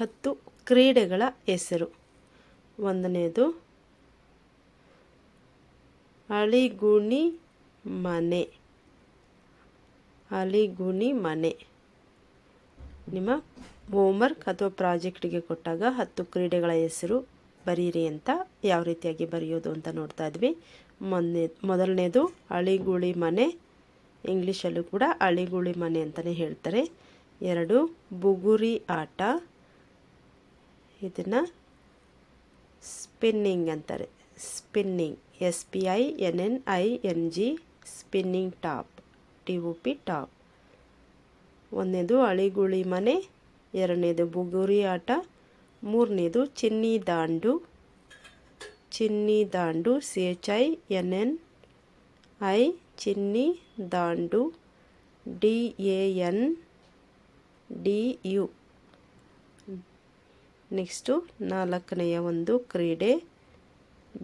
ಹತ್ತು ಕ್ರೀಡೆಗಳ ಹೆಸರು. ಒಂದನೇದು, ಅಳಿಗುಣಿ ಮನೆ. ಅಳಿಗುಣಿ ಮನೆ. ನಿಮ್ಮ ಹೋಮ್ವರ್ಕ್ ಅಥವಾ ಪ್ರಾಜೆಕ್ಟಿಗೆ ಕೊಟ್ಟಾಗ ಹತ್ತು ಕ್ರೀಡೆಗಳ ಹೆಸರು ಬರೀರಿ ಅಂತ ಯಾವ ರೀತಿಯಾಗಿ ಬರೆಯೋದು ಅಂತ ನೋಡ್ತಾ ಇದ್ವಿ. ಮೊನ್ನೆ, ಮೊದಲನೇದು, ಅಳಿಗುಳಿ ಮನೆ. ಇಂಗ್ಲೀಷಲ್ಲೂ ಕೂಡ ಅಳಿಗುಳಿ ಮನೆ ಅಂತಲೇ ಹೇಳ್ತಾರೆ. ಎರಡು, ಬುಗುರಿ ಆಟ. ಇದನ್ನು ಸ್ಪಿನ್ನಿಂಗ್ ಅಂತಾರೆ. Spinning. S P I N N I N G spinning top. T O P top. ಒಂದನೇದು ಅಳಿಗುಳಿ ಮನೆ, ಎರಡನೇದು ಬುಗುರಿ ಆಟ, ಮೂರನೇದು ಚಿನ್ನಿ ದಾಂಡು ಚಿನ್ನಿ ದಾಂಡು C H I N N I, ಚಿನ್ನಿ ದಾಂಡು D A N D U. Next ನಾಲ್ಕನೆಯ ಒಂದು ಕ್ರೀಡೆ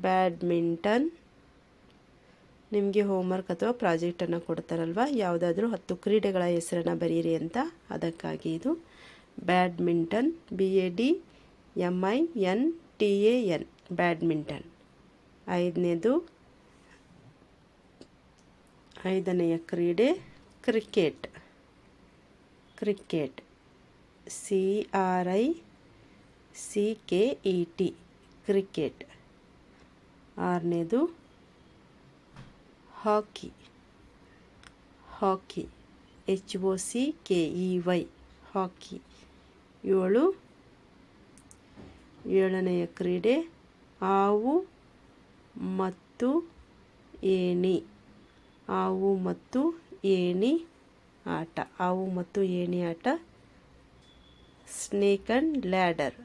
ಬ್ಯಾಡ್ಮಿಂಟನ್ ನಿಮಗೆ ಹೋಮ್ವರ್ಕ್ ಅಥವಾ ಪ್ರಾಜೆಕ್ಟನ್ನು ಕೊಡ್ತಾರಲ್ವ? ಯಾವುದಾದ್ರೂ ಹತ್ತು ಕ್ರೀಡೆಗಳ ಹೆಸರನ್ನು ಬರೀರಿ ಅಂತ. ಅದಕ್ಕಾಗಿ ಇದು badminton B A D M I N T A N badminton ಐದನೇದು, ಐದನೆಯ ಕ್ರೀಡೆ cricket cricket C R I C K E T, cricket. ಆರನೇದು, hockey. Hockey. H O C K E Y, hockey. ಏಳು, ಏಳನೆಯ ಕ್ರೀಡೆ ಹಾವು ಮತ್ತು ಏಣಿ. ಹಾವು ಮತ್ತು ಏಣಿ ಆಟ. ಹಾವು ಮತ್ತು ಏಣಿ ಆಟ. Snake and ladder.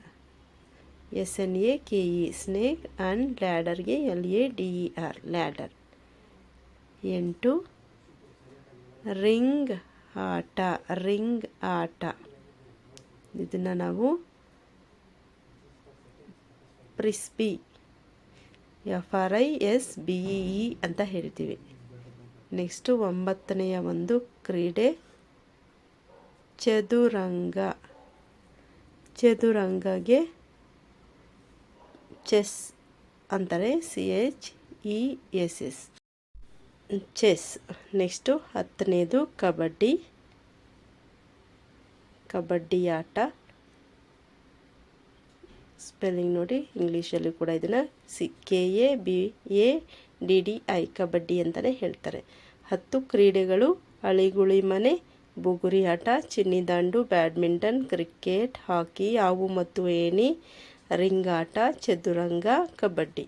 S N A, K E snake and ಲ್ಯಾಡರ್ಗೆ L A D E R, ladder. ಎಂಟು, ರಿಂಗ್ ಆಟ ರಿಂಗ್ ಆಟ. ಇದನ್ನು ನಾವು frisbee, F R I S B E ಅಂತ ಹೇಳ್ತೀವಿ. ನೆಕ್ಸ್ಟು ಒಂಬತ್ತನೆಯ ಒಂದು ಕ್ರೀಡೆ, ಚದುರಂಗ. ಚದುರಂಗಗೆ ಚೆಸ್ ಅಂತಾರೆ C H E S S chess, next ಹತ್ತನೇದು kabaddi. Kabaddi ಆಟ. ಸ್ಪೆಲ್ಲಿಂಗ್ ನೋಡಿ, ಇಂಗ್ಲೀಷಲ್ಲಿ ಕೂಡ ಇದನ್ನು C K A B A D D I kabaddi ಅಂತಲೇ ಹೇಳ್ತಾರೆ. ಹತ್ತು ಕ್ರೀಡೆಗಳು, ಅಳಿಗುಳಿ ಮನೆ, ಬುಗುರಿ ಆಟ, ಚಿನ್ನಿದಾಂಡು, ಬ್ಯಾಡ್ಮಿಂಟನ್, ಕ್ರಿಕೆಟ್, ಹಾಕಿ, ಹಾವು ಮತ್ತು ಏಣಿ ರಿಂಗಾಟ ಚದುರಂಗ ಕಬಡ್ಡಿ